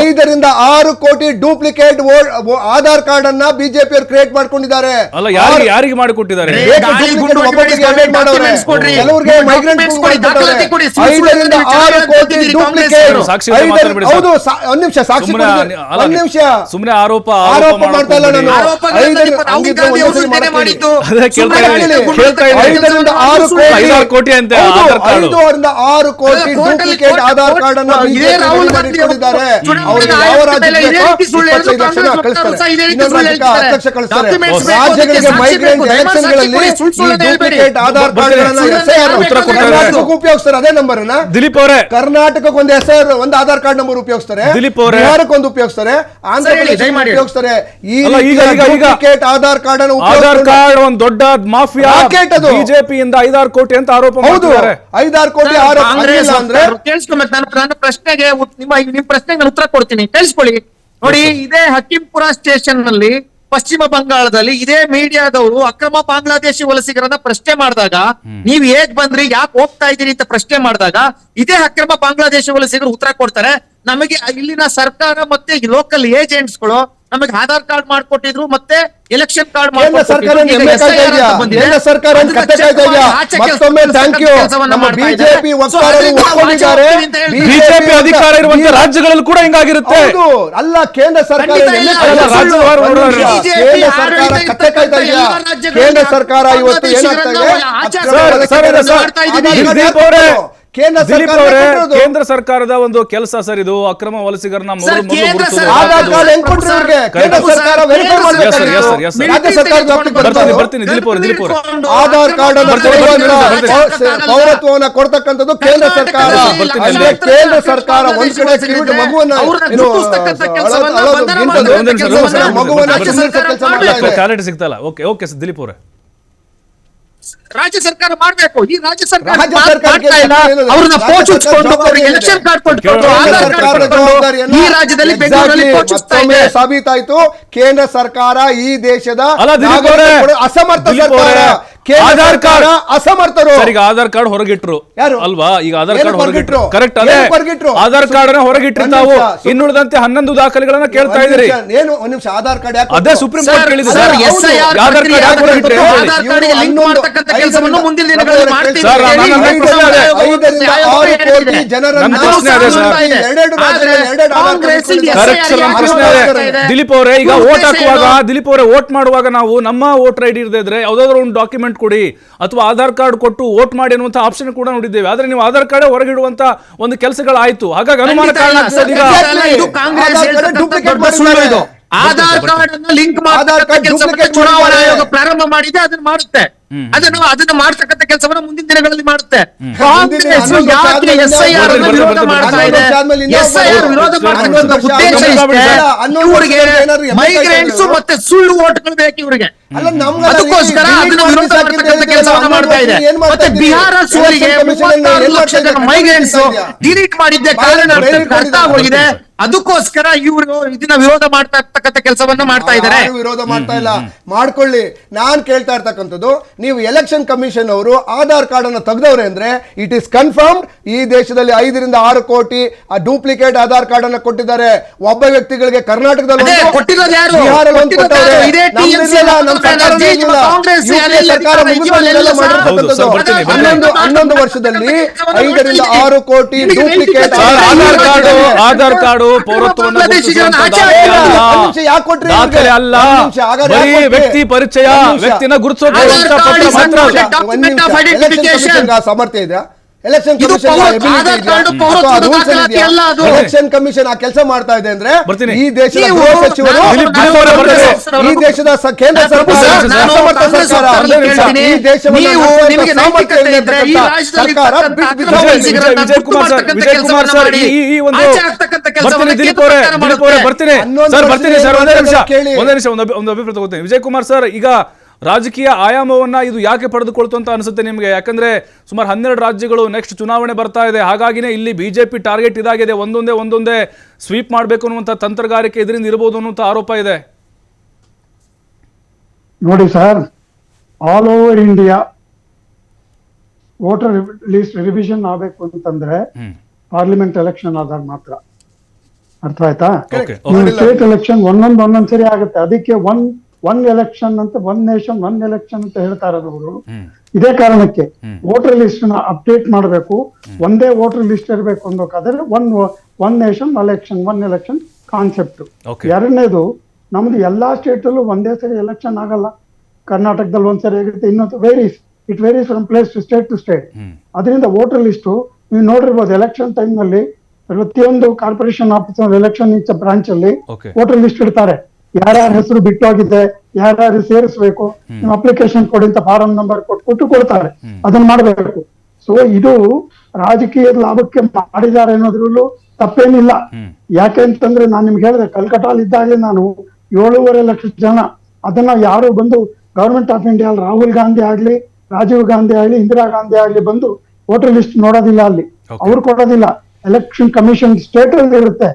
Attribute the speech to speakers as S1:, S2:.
S1: ಐದರಿಂದ ಆರು ಕೋಟಿ ಡೂಪ್ಲಿಕೇಟ್ ಆಧಾರ್ ಕಾರ್ಡ್ ಅನ್ನ ಬಿಜೆಪಿ ಅವರು ಕ್ರಿಯೇಟ್ ಮಾಡ್ಕೊಂಡಿದ್ದಾರೆ.
S2: ಅಲ್ಲ ಯಾರಿಗೆ ಯಾರಿಗೆ ಮಾಡಿಕೊಟ್ಟಿದ್ದಾರೆ?
S1: ಐದರಿಂದ ಆರು ಕೋಟಿ ಡೂಪ್ಲಿಕೇಟ್. ಹೌದು ಒಂದ್ ನಿಮಿಷ ಸಾಕ್ಷಿ. ಒಂದ್ ನಿಮಿಷ.
S2: ಸುಮ್ನೆ ಆರೋಪ
S1: ಆರೋಪ ಮಾಡ್ತಾ ಇಲ್ಲ ನಾನು. ಐದರಿಂದ-
S3: ಸುಮ್ಮನೆ ಸುಮ್ಮನೆ
S1: ಆರು ಕೋಟಿ ಡೂಪ್ಲಿಕೇಟ್ ಆಧಾರ್ ಕಾರ್ಡ್ ಅನ್ನ ಅವ್ರಿಗೆ ಯಾವ ಇಪ್ಪತ್ತೈದು ಲಕ್ಷ ಕಳಿಸ್ತಾರೆ ಇನ್ನೊಂದು ರಾಜ್ಯಕ್ಕೆ ಹತ್ತು ಲಕ್ಷ ಕಳಿಸ್ತಾರೆ. ರಾಜ್ಯಗಳಿಗೆ ಮೈಗ್ರೆಂಟ್ ಡೂಪ್ಲಿಕೇಟ್ ಆಧಾರ್. ಕರ್ನಾಟಕಕ್ಕೆ ಉಪಯೋಗಿಸ್ತಾರೆ ಅದೇ ನಂಬರ್
S2: ದಿಲೀಪ್ ಅವರೇ.
S1: ಕರ್ನಾಟಕಕ್ಕೆ ಒಂದು ಒಂದು ಆಧಾರ್ ಕಾರ್ಡ್ ನಂಬರ್ ಉಪಯೋಗಿಸ್ತಾರೆ.
S2: ದಿಲೀಪ್ ಅವರೇ.
S1: ಬಿಹಾರಕ್ಕೆ ಒಂದು ಉಪಯೋಗಿಸ್ತಾರೆ. ಆಂಧ್ರ ಪ್ರದೇಶ ಉಪಯೋಗಿಸ್ತಾರೆ. ಈ
S2: ಈಗ- ಈಗ- ಈಗ-
S1: ಡೂಪ್ಲಿಕೇಟ್ ಆಧಾರ್ ಕಾರ್ಡ್ ಅನ್ನು
S2: ಆಧಾರ್ ಕಾರ್ಡ್ ಒಂದು ದೊಡ್ಡ ಮಾಫಿಯಾ
S1: ಅದು.
S2: ಬಿಜೆಪಿಯಿಂದ ಐದಾರು ಕೋಟಿ ಅಂತ ಆರೋಪ
S1: ಹೌದು.
S2: ಮಾಡ್ತಿದ್ದಾರೆ.
S1: ಐದಾರು ಕೋಟಿ ಆರೋಪ ಅಂದ್ರೆ
S3: ಪ್ರಶ್ನೆಗೆ ನಿಮ್ಮ ನಿಮ್ ಪ್ರಶ್ನೆಗೆ ನಾನು ಉತ್ತರ ಕೊಡ್ತೀನಿ. ಕೇಳಿಸ್ಕೊಳ್ಳಿ ನೋಡಿ ಇದೇ ಹಕ್ಕಿಂಪುರ ಸ್ಟೇಷನ್ನಲ್ಲಿ ಪಶ್ಚಿಮ ಬಂಗಾಳದಲ್ಲಿ ಇದೇ ಮೀಡಿಯಾದವರು ಅಕ್ರಮ ಬಾಂಗ್ಲಾದೇಶಿ ವಲಸಿಗರನ್ನ ಪ್ರಶ್ನೆ ಮಾಡಿದಾಗ ನೀವ್ ಹೇಗ್ ಬಂದ್ರಿ ಯಾಕೆ ಹೋಗ್ತಾ ಇದೀರಿ ಅಂತ ಪ್ರಶ್ನೆ ಮಾಡಿದಾಗ ಇದೇ ಅಕ್ರಮ ಬಾಂಗ್ಲಾದೇಶಿ ವಲಸಿಗರು ಉತ್ತರ ಕೊಡ್ತಾರೆ. ನಮಗೆ ಇಲ್ಲಿನ ಸರ್ಕಾರ ಮತ್ತೆ ಲೋಕಲ್ ಏಜೆಂಟ್ಸ್ಗಳು ನಮಗೆ ಆಧಾರ್ ಕಾರ್ಡ್ ಮಾಡ್ಕೊಟ್ಟಿದ್ರು ಮತ್ತೆ ಎಲೆಕ್ಷನ್ ಕಾರ್ಡ್
S1: ಕೇಂದ್ರ ಸರ್ಕಾರ ಕೇಂದ್ರ ಸರ್ಕಾರ ಏನ್ ಕತ್ತೆ ಕಾಯ್ತಾ ಇದೆಯಾ? ಮತ್ತೊಮ್ಮೆ ಥ್ಯಾಂಕ್ ಯು ನಮ್ಮ ಬಿಜೆಪಿ
S2: ಅಧಿಕಾರ ಇರುವಂತ ರಾಜ್ಯಗಳಲ್ಲಿ ಕೂಡ ಹಿಂಗಾಗಿರುತ್ತೆ.
S1: ಅಲ್ಲ ಕೇಂದ್ರ ಸರ್ಕಾರ. ಕೇಂದ್ರ ಸರ್ಕಾರ ಕಾಯ್ತಾ ಇದೆಯಾ? ಕೇಂದ್ರ ಸರ್ಕಾರ ಇವತ್ತು ಏನಾಗ್ತಾ ಇದೆ? Sir,
S2: sir,
S1: sir? ಕೇಂದ್ರ
S2: ಕೇಂದ್ರ ಸರ್ಕಾರದ ಒಂದು ಕೆಲಸ ಸರ್ ಇದು. ಅಕ್ರಮ ವಲಸಿಗರನ್ನ
S3: ಸರ್,
S2: ಬರ್ತೀನಿ, ಬರ್ತೀನಿ, ದಿಲೀಪ್ ಅವರೇ, ದಿಲೀಪ್ ಅವರೇ.
S1: ಆಧಾರ್ ಕಾರ್ಡ್. ಪೌರತ್ವವನ್ನ ಕೊಡ್ತಕ್ಕಂಥದ್ದು ಕೇಂದ್ರ ಸರ್ಕಾರ. ಕೇಂದ್ರ ಸರ್ಕಾರ ಒಂದ್ ಕಡೆ ಮಗುವನ್ನ ಮಗುವನ್ನ ಕೆಲಸ
S2: ಸಿಗ್ತಲ್ಲ? ಓಕೆ ಓಕೆ ದಿಲೀಪ್ ಅವರೇ.
S3: ರಾಜ್ಯ ಸರ್ಕಾರ ಮಾಡ್ಬೇಕು. ಈ ರಾಜ್ಯ ಸರ್ಕಾರ ಮಾಡ್ತಾ ಇಲ್ಲ. ಅವ್ರನ್ನ ಪೋಷಿಸ್ಕೊಂಡು ಅವ್ರಿಗೆ ಎಲೆಕ್ಷನ್ ಕಾರ್ಡ್
S2: ಕೊಟ್ಟು
S3: ಆಧಾರ್ ಕಾರ್ಡ್
S1: ಸರ್ಕಾರದ
S3: ಈ ರಾಜ್ಯದಲ್ಲಿ ಬೆಂಗಳೂರಲ್ಲಿ ಪೋಷಿಸ್ತಾ ಇದೆ.
S1: ಸಾಬೀತಾಯ್ತು. ಕೇಂದ್ರ ಸರ್ಕಾರ ಈ ದೇಶದ ಅಸಮರ್ಥ ಸರ್ಕಾರ.
S2: ಆಧಾರ್ ಕಾರ್ಡ್-
S1: ಅಸಮರ್ಥರು.
S2: ಈಗ ಆಧಾರ್ ಕಾರ್ಡ್ ಹೊರಗಿಟ್ರು.
S1: ಯಾರು?
S2: ಅಲ್ವಾ? ಈಗ ಆಧಾರ್ ಕಾರ್ಡ್ ಹೊರಗಿಟ್ರು? ಕರೆಕ್ಟ್ ಅದೇ.
S1: ಹೊರಗಿಟ್ರು?
S2: ಆಧಾರ್ ಕಾರ್ಡ್ ಅನ್ನ ಹೊರಗಿಟ್ರು ತಾವು. ಇನ್ನುಳಿದಂತೆ ಹನ್ನೊಂದು ದಾಖಲೆಗಳನ್ನ ಕೇಳ್ತಾ ಇದ್ದೀರಿ.
S1: ಏನು? ಒಂದ್ ನಿಮಿಷ. ಆಧಾರ್ ಕಾರ್ಡ್ ಯಾಕೆ
S2: ಅದೇ? ಸುಪ್ರೀಂ ಕೋರ್ಟ್ ಕೇಳಿದೆ
S3: ಸರ್,
S2: ಆಧಾರ್ ಕಾರ್ಡ್ ಯಾಕೆ ಹೊರಗಿಟ್ರು?
S3: ಆಧಾರ್
S2: ಹೇಳಿ.
S3: ಕಾರ್ಡ್ಗೆ ಲಿಂಕ್
S1: ಮಾಡತಕ್ಕಂತ
S3: ಕೆಲಸವನ್ನು ಮುಂದಿನ ದಿನಗಳಲ್ಲಿ ಮಾಡ್ತೀವಿ.
S2: ಸರ್,
S3: ನಾನು
S1: ಐದರಿಂದ ಆರು ಕೋಟಿ ಜನರನ್ನ
S2: ನನ್ನ ಪ್ರಶ್ನೆ ಅದೇ ಸರ್.
S1: ಎರಡೆರಡು ರಾಜ್ಯಗಳಲ್ಲಿ ಎರಡೆರಡು ಆಧಾರ್ ಕಾರ್ಡ್
S2: ಪ್ರಶ್ನೆ ದಿಲೀಪ್ ಅವರೇ ಈಗ ವೋಟ್ ಹಾಕುವಾಗ ದಿಲೀಪ್ ಅವರೇ ವೋಟ್ ಮಾಡುವಾಗ ನಾವು ನಮ್ಮ ವೋಟರ್ ಐಡಿ ಇರದೇ ಇದ್ರೆ ಯಾವ್ದಾದ್ರು ಒಂದು ಡಾಕ್ಯುಮೆಂಟ್ ಕೊಡಿ ಅಥವಾ ಆಧಾರ್ ಕಾರ್ಡ್ ಕೊಟ್ಟು ವೋಟ್ ಮಾಡಿ ಅನ್ನುವಂತ ಆಪ್ಷನ್ ಕೂಡ ನೋಡಿದ್ದೇವೆ. ಆದರೆ ನೀವು ಆಧಾರ್ ಕಾರ್ಡ್ ಹೊರಗಿಡುವಂತ ಒಂದು ಕೆಲಸಗಳಾಯ್ತು. ಹಾಗಾಗಿ ಅನುಮಾನ ಕಾರಣ
S3: ಲಿಂಕ್ ಚುನಾವಣಾ. ಆಯೋಗ ಪ್ರಾರಂಭ ಮಾಡಿದೆ ಅದನ್ನ ಮಾಡುತ್ತೆ. ಅದನ್ನು ಅದನ್ನ ಮಾಡ್ತಕ್ಕಂಥ ಕೆಲಸವನ್ನ ಮುಂದಿನ ದಿನಗಳಲ್ಲಿ ಮಾಡುತ್ತೆ. ಕಾಂಗ್ರೆಸ್ ಯಾಕೆ ಎಸ್ ಐ ಆರ್ ವಿರೋಧ ಮಾಡ್ತಾ ಇದೆ. ಎಸ್ ಐ ಆರ್ ವಿರೋಧ ಮಾಡ್ತಕ್ಕಂಥ ಉದ್ದೇಶ ಇವ್ರಿಗೆ ಮೈಗ್ರೆಂಟ್ಸ್ ಮತ್ತೆ ಸುಳ್ಳು ಓಟ್ಗಳು ಬೇಕು ಇವರಿಗೆ. ಅದಕ್ಕೋಸ್ಕರ ಅದನ್ನ ವಿರೋಧ ಮಾಡ್ತಕ್ಕಂಥ ಕೆಲಸವನ್ನ ಮಾಡ್ತಾ ಇದೆ. ಮತ್ತೆ ಬಿಹಾರ ಸೋಲಿಗೆ ಮೂವತ್ತಾರು ಲಕ್ಷ ಜನ ಮೈಗ್ರೆಂಟ್ಸ್ ಡಿಲೀಟ್ ಮಾಡಿದ್ದೆ ಕಾರಣ ಅರ್ಥ ಆಗೋಗಿದೆ ಅದಕ್ಕೋಸ್ಕರ ಇವರು ಇದನ್ನ ವಿರೋಧ ಮಾಡ್ತಾ ಇರ್ತಕ್ಕಂಥ ಕೆಲಸವನ್ನ ಮಾಡ್ತಾ ಇದ್ದಾರೆ
S1: ಯಾರು ವಿರೋಧ ಮಾಡ್ತಾ ಇಲ್ಲ ಮಾಡ್ಕೊಳ್ಳಿ ನಾನ್ ಕೇಳ್ತಾ ಇರ್ತಕ್ಕಂಥದ್ದು ನೀವು ಎಲೆಕ್ಷನ್ ಕಮಿಷನ್ ಅವರು ಆಧಾರ್ ಕಾರ್ಡ್ ಅನ್ನು ತೆಗೆದವ್ರೆ ಅಂದ್ರೆ ಇಟ್ ಇಸ್ ಕನ್ಫರ್ಮ್ಡ್ ಈ ದೇಶದಲ್ಲಿ ಐದರಿಂದ ಆರು ಕೋಟಿ ಡೂಪ್ಲಿಕೇಟ್ ಆಧಾರ್ ಕಾರ್ಡ್ ಅನ್ನ ಕೊಟ್ಟಿದ್ದಾರೆ ಒಬ್ಬ ವ್ಯಕ್ತಿಗಳಿಗೆ ಕರ್ನಾಟಕದಲ್ಲಿ
S3: ಅದೇ,
S1: ಒಂದು,
S3: ಕೊಟ್ಟಿರೋದು ಯಾರು?
S1: ಬಿಹಾರಲ್ಲಿ ಒಂದು
S3: ಕೊಟ್ಟಿರೋದು
S1: ಕೊಟ್ಟವ್ರೆ.
S3: ಯಾರು? ಇದೇ TMC
S1: ಇಲ್ಲ, ನಮ್ಮ.
S3: ಕಾಂಗ್ರೆಸ್
S1: UPA
S3: ಯಾರೆಲ್ಲ
S1: ಸರ್ಕಾರ
S3: ಇದ್ದಾರೆ?
S1: ಮುಗಿಸ್ಕೊಂಡು
S3: ಇವರೆಲ್ಲ
S1: ಎಲ್ಲ
S3: ಸಹ-
S1: ಮಾಡಿರ್ತಕ್ಕಂಥದ್ದು.
S2: ಹೌದು, ಸರ್, ಬರ್ತೀನಿ, ಬರ್ತೀನಿ.
S1: ಹನ್ನೊಂದು ಹನ್ನೊಂದು ವರ್ಷದಲ್ಲಿ ಐದರಿಂದ ಆರು ಕೋಟಿ
S3: duplicate
S2: Aadhaar card Aadhaar card ಪೌರತ್ವವನ್ನು
S3: ಬಾಂಗ್ಲಾದೇಶಿಗರನ್ನ
S2: ಗುರುತಿಸುವಂತ
S3: ಆಚೆ
S2: ದಾಖಲೆ
S3: ಹಾಕಿ.
S2: ಅಲ್ಲ.
S1: ಒಂದ್ ನಿಮಿಷ ಯಾಕೆ ಕೊಟ್ರಿ ಇವ್ರಿಗೆ?
S2: ದಾಖಲೆ ಅಲ್ಲ
S1: ಒಂದ್ ನಿಮಿಷ, ಹಾಗಾದ್ರೆ
S2: ಬರೀ
S1: ಯಾಕೆ ಕೊಟ್ರಿ?
S2: ವ್ಯಕ್ತಿ ಪರಿಚಯ
S1: ಒಂದ್ ನಿಮಿಷ.
S2: ವ್ಯಕ್ತಿನ ಗುರುತಿಸೋಕೆ
S3: ಆಧಾರ್
S2: ಇರುವಂತ
S3: ಕಾರ್ಡ್
S2: ಪತ್ರ
S3: is
S2: ಮಾತ್ರ
S3: not
S2: ಅಲ್ಲ.
S3: a document of identification.
S1: ಸಾಮರ್ಥ್ಯ ಇದೆ ಎಲೆಕ್ಷನ್. ಎಲೆಕ್ಷನ್ ಕಮಿಷನ್ ಆ ಕೆಲಸ ಮಾಡ್ತಾ ಇದೆ ಅಂದ್ರೆ
S2: ಬರ್ತೀನಿ.
S1: ಈ ದೇಶದ ಗೃಹ ಸಚಿವರು. ಈ ದೇಶದ ಕೇಂದ್ರ ಸರ್ಕಾರ ಈ ದೇಶವನ್ನು
S2: ಬರ್ತೀನಿ ಸರ್ ಬರ್ತೀನಿ ಸರ್ ಒಂದೇ ನಿಮಿಷ
S1: ಕೇಳಿ.
S2: ಒಂದೇ ನಿಮಿಷ ಒಂದು ಒಂದು ಅಭಿಪ್ರಾಯ ತಗೋತೀನಿ. ವಿಜಯ್ ಕುಮಾರ್ ಸರ್ ಈಗ ರಾಜಕೀಯ ಆಯಾಮವನ್ನ ಇದು ಯಾಕೆ ಪಡೆದುಕೊಳ್ತು ಅಂತ ಅನಿಸುತ್ತೆ ನಿಮಗೆ? ಯಾಕಂದ್ರೆ ಸುಮಾರು ಹನ್ನೆರಡು ರಾಜ್ಯಗಳು ನೆಕ್ಸ್ಟ್ ಚುನಾವಣೆ ಬರ್ತಾ ಇದೆ. ಹಾಗಾಗಿನೇ ಇಲ್ಲಿ ಬಿ ಜೆ ಪಿ ಟಾರ್ಗೆಟ್ ಇದಾಗಿದೆ. ಒಂದೊಂದೇ ಒಂದೊಂದೇ ಸ್ವೀಪ್ ಮಾಡಬೇಕು ಅನ್ನುವಂಥ ತಂತ್ರಗಾರಿಕೆ ಇದರಿಂದ ಇರಬಹುದು ಅನ್ನುವಂಥ ಆರೋಪ ಇದೆ.
S4: ನೋಡಿ sir all over India voter list revision ಆಗಬೇಕು ಅಂತಂದ್ರೆ ಪಾರ್ಲಿಮೆಂಟ್ ಎಲೆಕ್ಷನ್ ಆದಾಗ ಮಾತ್ರ. ಅರ್ಥ ಆಯ್ತಾ. ಸ್ಟೇಟ್ ಎಲೆಕ್ಷನ್ ಒಂದೊಂದು ಒಂದೊಂದ್ಸರಿ ಆಗುತ್ತೆ. ಅದಕ್ಕೆ ಒನ್ ಒನ್ ಎಲೆಕ್ಷನ್ ಅಂತ ಒನ್ ನೇಷನ್ ಒನ್ ಎಲೆಕ್ಷನ್ ಅಂತ ಹೇಳ್ತಾ ಇರೋದು ಅವರು. ಇದೇ ಕಾರಣಕ್ಕೆ ವೋಟರ್ ಲಿಸ್ಟ್ನ ಅಪ್ಡೇಟ್ ಮಾಡಬೇಕು. ಒಂದೇ ವೋಟರ್ ಲಿಸ್ಟ್ ಇರಬೇಕು ಅನ್ಬೇಕಾದ್ರೆ one one nation election one election
S2: concept.
S4: ಎರಡನೇದು ನಮ್ದು ಎಲ್ಲಾ ಸ್ಟೇಟ್ ಅಲ್ಲೂ ಒಂದೇ ಸರಿ ಎಲೆಕ್ಷನ್ ಆಗಲ್ಲ. ಕರ್ನಾಟಕದಲ್ಲಿ ಒಂದ್ಸರಿ ಆಗುತ್ತೆ ಇನ್ನೊಂದು varies it varies from place to state to
S2: state
S4: ಅದರಿಂದ ವೋಟರ್ ಲಿಸ್ಟ್ ನೀವು ನೋಡಿರ್ಬೋದು ಎಲೆಕ್ಷನ್ ಟೈಮ್ನಲ್ಲಿ ಪ್ರತಿಯೊಂದು ಕಾರ್ಪೊರೇಷನ್ ಆಫೀಸ್ ಎಲೆಕ್ಷನ್ ಬ್ರಾಂಚ್ ಅಲ್ಲಿ. ವೋಟರ್ ಲಿಸ್ಟ್ ಇಡ್ತಾರೆ. ಯಾರ್ಯಾರ ಹೆಸರು ಬಿಟ್ಟು ಹೋಗಿದೆ ಯಾರ್ಯಾರು ಸೇರಿಸಬೇಕು ನಿಮ್ಮ ಅಪ್ಲಿಕೇಶನ್ ಕೊಡಿ ಅಂತ ಫಾರಂ ನಂಬರ್ ಕೊಟ್ಬಿಟ್ಟು ಕೊಡ್ತಾರೆ ಅದನ್ನ ಮಾಡಬೇಕು. ಸೊ ಇದು ರಾಜಕೀಯ ಲಾಭಕ್ಕೆ ಮಾಡಿದ್ದಾರೆ ಅನ್ನೋದ್ರಲ್ಲೂ ತಪ್ಪೇನಿಲ್ಲ.
S2: ಯಾಕೆಂತಂದ್ರೆ
S4: ಯಾಕೆ ಅಂತಂದ್ರೆ ನಾನು ನಿಮ್ಗೆ ಹೇಳಿದೆ ಕಲ್ಕಟ್ಟಾಲ್ ಇದ್ದಾಗಲೇ ನಾನು ಏಳೂವರೆ ಲಕ್ಷ ಜನ ಅದನ್ನ ಯಾರು ಬಂದು government of India Rahul Gandhi ಆಗ್ಲಿ ರಾಜೀವ್ ಗಾಂಧಿ ಆಗ್ಲಿ ಇಂದಿರಾ ಗಾಂಧಿ ಆಗ್ಲಿ ಬಂದು ವೋಟರ್ ಲಿಸ್ಟ್ ನೋಡೋದಿಲ್ಲ ಅಲ್ಲಿ. ಅವ್ರು ಕೊಡೋದಿಲ್ಲ. ಎಲೆಕ್ಷನ್ ಕಮಿಷನ್ ಸ್ಟೇಟ್ ಅಲ್ಲಿ ಇರುತ್ತೆ.